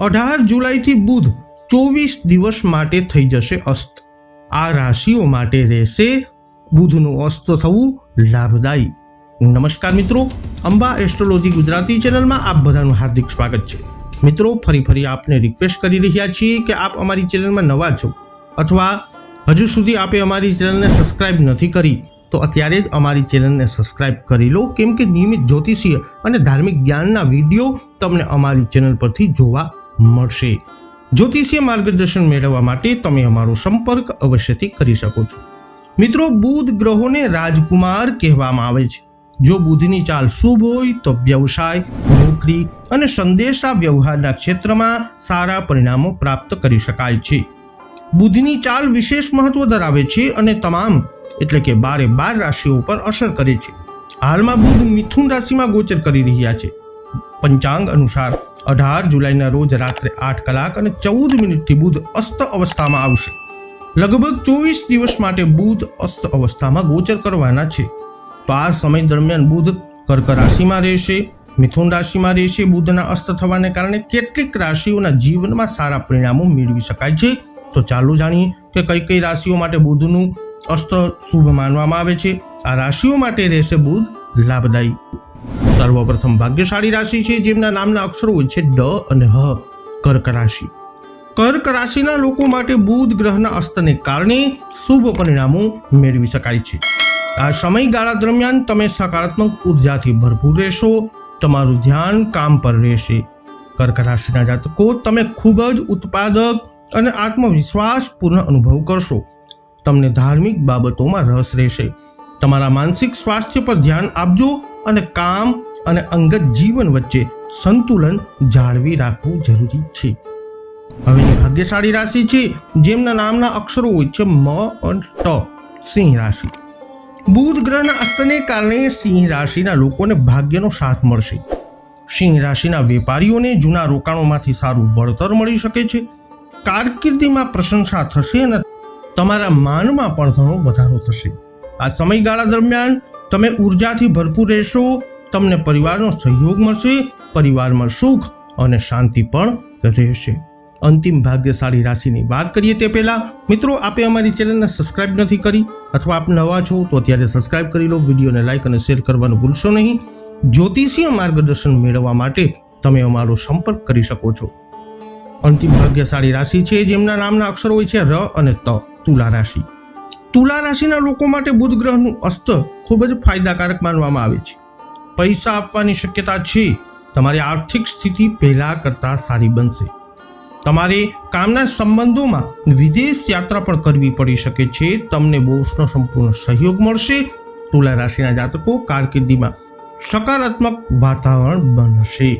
અઢાર જુલાઈથી બુધ ચોવીસ દિવસ માટે થઈ જશે અસ્ત. આ રાશિઓ માટે રહેશે બુધનું અસ્ત થવું લાભદાયી. નમસ્કાર મિત્રો, અંબા એસ્ટ્રોલોજી ગુજરાતી ચેનલમાં આપ બધાનું હાર્દિક સ્વાગત છે. મિત્રો, ફરી ફરી આપને રિક્વેસ્ટ કરી રહ્યા છીએ કે આપ અમારી ચેનલમાં નવા છો અથવા હજુ સુધી આપે અમારી ચેનલને સબસ્ક્રાઇબ નથી કરી, તો અત્યારે જ અમારી ચેનલને સબસ્ક્રાઇબ કરી લો. કેમ કે નિયમિત જ્યોતિષીય અને ધાર્મિક જ્ઞાનના વીડિયો તમને અમારી ચેનલ પરથી જોવા મળશે. જ્યોતિષીય માર્ગદર્શન મેળવવા માટે તમે અમારો સંપર્ક અવશ્યથી કરી શકો છો. મિત્રો, બુધ ગ્રહોને રાજકુમાર કહેવામાં આવે છે. જો બુધની ચાલ શુભ હોય તો વ્યવસાય, નોકરી અને સંદેશા વ્યવહારના ક્ષેત્રમાં સારા પરિણામો પ્રાપ્ત કરી શકાય છે. બુધની ચાલ વિશેષ મહત્વ ધરાવે છે અને તમામ, એટલે કે બારે બાર રાશિઓ પર અસર કરે છે. હાલમાં બુધ મિથુન રાશિમાં ગોચર કરી રહ્યા છે. પંચાંગ અનુસાર અઢાર જુલાઈના રોજ રાત્રે આઠ કલાક અને ચૌદ મિનિટથી બુધ અસ્ત અવસ્થામાં આવશે. લગભગ ચોવીસ દિવસ માટે બુધ અસ્ત અવસ્થામાં ગોચર કરવાના છે. તો આ સમય દરમિયાન બુધ કર્ક રાશિમાં રહેશે, મિથુન રાશિમાં રહેશે, બુધના અસ્ત થવાને કારણે કેટલીક રાશિઓના જીવનમાં સારા પરિણામો મેળવી શકાય છે. તો ચાલો જાણીએ કે કઈ કઈ રાશિઓ માટે બુધનું અસ્ત શુભ માનવામાં આવે છે. આ રાશિઓ માટે રહેશે બુધ લાભદાયી. સર્વપ્રથમ ભાગ્યશાળી રાશિ છે, જેમના નામના અક્ષરો છે ડ અને હ, કર્ક રાશિ. કર્ક રાશિના લોકો માટે બુધ ગ્રહના અસ્તને કારણે શુભ પરિણામો મેળવી શકાય છે. આ સમયગાળા દરમિયાન તમે સકારાત્મક ઉર્જાથી ભરપૂર રહેશો, તમારું ધ્યાન કામ પર રહેશે. કર્ક રાશિના જાતકો, તમે ખૂબ જ ઉત્પાદક અને આત્મવિશ્વાસપૂર્ણ અનુભવ કરશો. તમને ધાર્મિક બાબતોમાં રસ રહેશે. તમારા માનસિક સ્વાસ્થ્ય પર ધ્યાન આપજો અને કામ અને અંગત જીવન વચ્ચે સંતુલન જાળવી રાખવું જરૂરી છે. હવે ભાગ્યશાળી રાશિ છે, જેમના નામના અક્ષરો હોય છે મ અને ટ, સિંહ રાશિ. બુધ ગ્રહના અસ્તને કારણે સિંહ રાશિના લોકોને ભાગ્યનો સાથ મળશે. સિંહ રાશિના વેપારીઓને જૂના રોકાણોમાંથી સારું વળતર મળી શકે છે. કારકિર્દીમાં પ્રશંસા થશે અને તમારા માનમાં પણ ઘણો વધારો થશે. આ સમયગાળા દરમિયાન તમે ઉર્જાથી ભરપૂર રહેશો તમને પરિવારનો સહયોગ મળશે, પરિવારમાં સુખ અને શાંતિ પણ રહેશે. અંતિમ ભાગ્યશાળી રાશિની વાત કરીએ તે પહેલાં, મિત્રો, આપે અમારી ચેનલને સબસ્ક્રાઇબ નથી કરી અથવા આપ નવા છો, તો અત્યારે સબસ્ક્રાઇબ કરી લો, વિડીયોને લાઇક અને શેર કરવાનું ભૂલશો નહીં. જ્યોતિષીય માર્ગદર્શન મેળવવા માટે તમે અમારો સંપર્ક કરી શકો છો. અંતિમ ભાગ્યશાળી રાશિ છે, જેમના નામના અક્ષરો હોય છે, ર અને ત, તુલા રાશિ. તુલા રાશિના લોકો માટે બુધ ગ્રહનું અસ્ત ખૂબ જ ફાયદાકારક માનવામાં આવે છે. પૈસા આપવાની શક્યતા છે, તમારી આર્થિક સ્થિતિ પહેલાં કરતાં સારી બનશે. તમારે કામના સંબંધોમાં વિદેશ યાત્રા પણ કરવી પડી શકે છે, તમને બોસનો સંપૂર્ણ સહયોગ મળશે. તુલા રાશિના જાતકો કારકિર્દીમાં સકારાત્મક વાતાવરણ બનશે.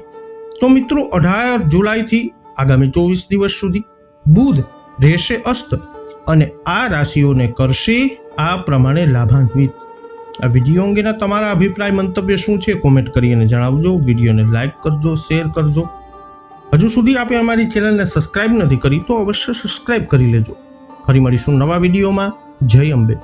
તો મિત્રો, અઢાર જુલાઈથી આગામી ચોવીસ દિવસ સુધી બુધ રહેશે અસ્ત અને આ રાશિઓને કરશે આ પ્રમાણે લાભાન્વિત આ વીડિયો અંગેના તમારા અભિપ્રાય, મંતવ્ય શું છે કોમેન્ટ કરી અને જણાવજો. વિડીયોને લાઇક કરજો, શેર કરજો. હજુ સુધી આપે અમારી ચેનલને સબસ્ક્રાઇબ નથી કરી તો અવશ્ય સબસ્ક્રાઇબ કરી લેજો. ફરી મળીશું નવા વિડીયોમાં. જય અંબે.